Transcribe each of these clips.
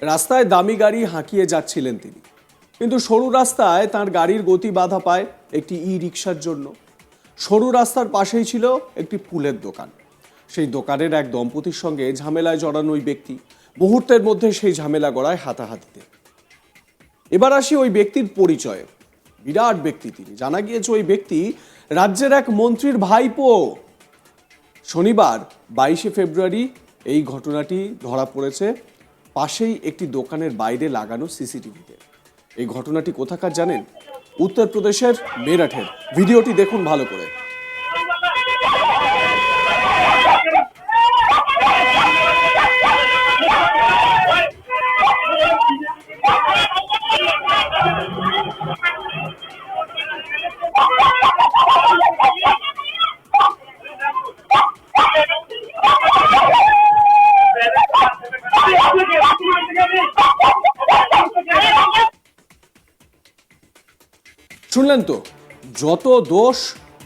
রাস্তায় দামি গাড়ি হাঁকিয়ে যাচ্ছিলেন তিনি। কিন্তু সরু রাস্তায় তার গাড়ির গতি বাধা পায় একটি ই রিক্সার জন্য। সরু রাস্তার পাশেই ছিল একটি ফুলের দোকান। সেই দোকানের এক দম্পতির সঙ্গে ঝামেলায় জড়ানো ওই ব্যক্তি মুহূর্তের মধ্যে সেই ঝামেলা গড়ায় হাতাহাতিতে। এবার আসি ওই ব্যক্তির পরিচয়ে। বিরাট ব্যক্তি তিনি। জানা গিয়েছে ওই ব্যক্তি রাজ্যের এক মন্ত্রীর ভাইপো। শনিবার বাইশে ফেব্রুয়ারি এই ঘটনাটি ধরা পড়েছে পাশেই একটি দোকানের বাইরে লাগানো সিসিটিভিতে। এই ঘটনাটি কোথাকার জানেন? উত্তরপ্রদেশের মেরাঠের। ভিডিওটি দেখুন ভালো করে। শুনলেন তো, যত দোষ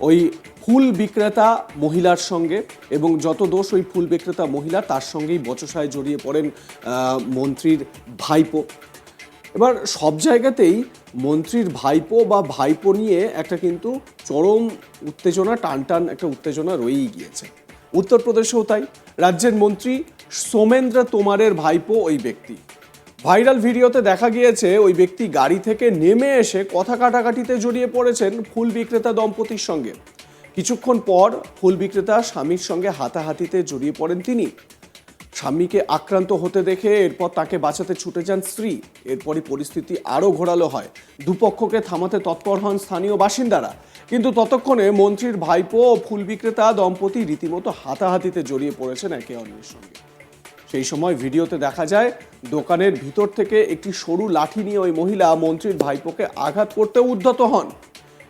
ওই ফুল বিক্রেতা মহিলার সঙ্গে এবং যত দোষ ওই ফুল বিক্রেতা মহিলা তার সঙ্গেই বচসায় জড়িয়ে পড়েন মন্ত্রীর ভাইপো। এবার সব জায়গাতেই মন্ত্রীর ভাইপো বা ভাইপো নিয়ে একটা কিন্তু চরম উত্তেজনা, টান টান একটা উত্তেজনা রয়েই গিয়েছে। উত্তরপ্রদেশেও তাই। রাজ্যের মন্ত্রী সোমেন্দ্র তোমারের ভাইপো ওই ব্যক্তি। ভাইরাল ভিডিওতে দেখা গিয়েছে, ওই ব্যক্তি গাড়ি থেকে নেমে এসে কথা কাটাকাটিতে জড়িয়ে পড়েছেন ফুল বিক্রেতা দম্পতির সঙ্গে। কিছুক্ষণ পর ফুল বিক্রেতা স্বামীর সঙ্গে হাতাহাতিতে জড়িয়ে পড়েন তিনি। স্বামীকে আক্রান্ত হতে দেখে এরপর তাকে বাঁচাতে ছুটে যান স্ত্রী। এরপরই পরিস্থিতি আরও ঘোরালো হয়। দুপক্ষকে থামাতে তৎপর হন স্থানীয় বাসিন্দারা। কিন্তু ততক্ষণে মন্ত্রীর ভাইপো ও ফুল বিক্রেতা দম্পতি রীতিমতো হাতাহাতিতে জড়িয়ে পড়েছেন একে অন্যের সঙ্গে। সেই সময় ভিডিওতে দেখা যায়, দোকানের ভিতর থেকে একটি সরু লাঠি নিয়ে ওই মহিলা মন্ত্রীর ভাইপোকে আঘাত করতে উদ্যত হন।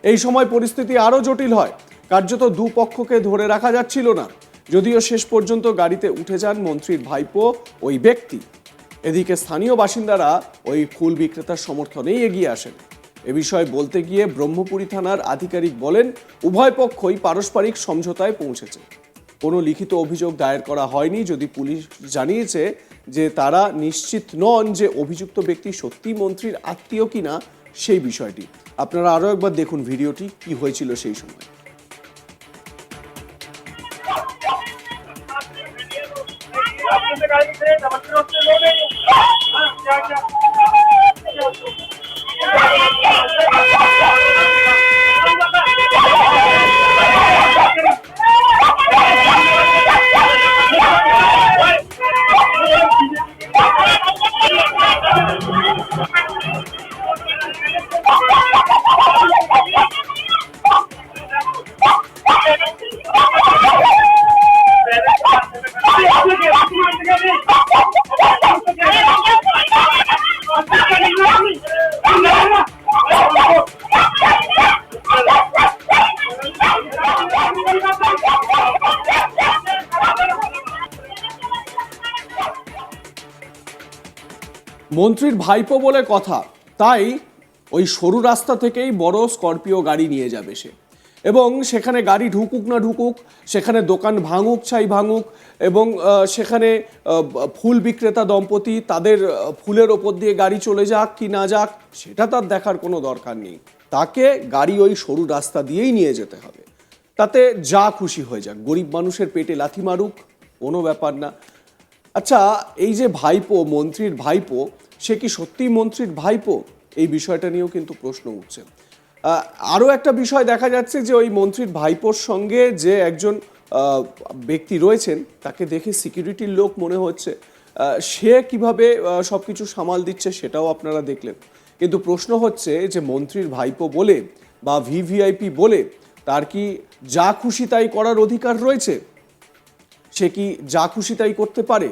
এই সময় পরিস্থিতি আরও জটিল হয়। কার্যত দুপক্ষকে ধরে রাখা যাচ্ছিল না। যদিও শেষ পর্যন্ত গাড়িতে উঠে যান মন্ত্রীর ভাইপো, ওই ব্যক্তি। এদিকে স্থানীয় বাসিন্দারা ওই ফুল বিক্রেতার সমর্থনেই এগিয়ে আসেন। এ বিষয়ে বলতে গিয়ে ব্রহ্মপুরী থানার আধিকারিক বলেন, উভয় পক্ষই পারস্পরিক সমঝোতায় পৌঁছেছে। কোনো লিখিত অভিযোগ দায়ের করা হয়নি যদি পুলিশ জানিয়েছে যে তারা নিশ্চিত নন যে অভিযুক্ত ব্যক্তি সত্যি মন্ত্রীর আত্মীয় কিনা সেই বিষয়টি আপনারা আরও একবার দেখুন ভিডিওটি কি হয়েছিল সেই সময় आपके गाड़ी से नमस्ते नमस्ते लोग हाँ क्या क्या মন্ত্রীর ভাইপো বলে কথা, তাই ওই সরু রাস্তা থেকেই বড় স্করপিও গাড়ি নিয়ে যাবে সে। এবং সেখানে গাড়ি ঢুকুক না ঢুকুক, সেখানে দোকান ভাঙুক ছাই ভাঙুক, এবং সেখানে ফুল বিক্রেতা দম্পতি তাদের ফুলের ওপর দিয়ে গাড়ি চলে যাক কি না যাক, সেটা তার দেখার কোনো দরকার নেই। তাকে গাড়ি ওই সরু রাস্তা দিয়েই নিয়ে যেতে হবে। তাতে যা খুশি হয়ে যাক, গরিব মানুষের পেটে লাথি মারুক, কোনো ব্যাপার না। আচ্ছা এই যে ভাইপো, মন্ত্রীর ভাইপো, সে কি সত্যিই মন্ত্রীর ভাইপো? এই বিষয়টা নিয়েও কিন্তু প্রশ্ন উঠছে। আরও একটা বিষয় দেখা যাচ্ছে যে ওই মন্ত্রীর ভাইপোর সঙ্গে যে একজন ব্যক্তি রয়েছেন, তাকে দেখে সিকিউরিটির লোক মনে হচ্ছে। সে কীভাবে সব কিছু সামাল দিচ্ছে সেটাও আপনারা দেখলেন। কিন্তু প্রশ্ন হচ্ছে যে মন্ত্রীর ভাইপো বলে বা ভিভিআইপি বলে তার কি যা খুশি তাই করার অধিকার রয়েছে? সে কি যা খুশি তাই করতে পারে?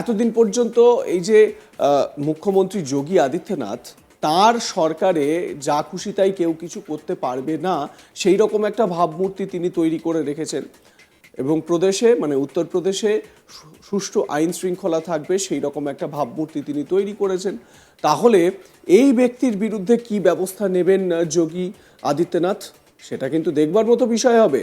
এতদিন পর্যন্ত এই যে মুখ্যমন্ত্রী যোগী আদিত্যনাথ, তার সরকারে যা খুশি তাই কেউ কিছু করতে পারবে না, সেই রকম একটা ভাবমূর্তি তিনি তৈরি করে রেখেছেন। এবং প্রদেশে মানে উত্তরপ্রদেশে সুষ্ঠু আইন শৃঙ্খলা থাকবে, সেই রকম একটা ভাবমূর্তি তিনি তৈরি করেছেন। তাহলে এই ব্যক্তির বিরুদ্ধে কি ব্যবস্থা নেবেন যোগী আদিত্যনাথ? সেটা কিন্তু দেখবার মতো বিষয় হবে।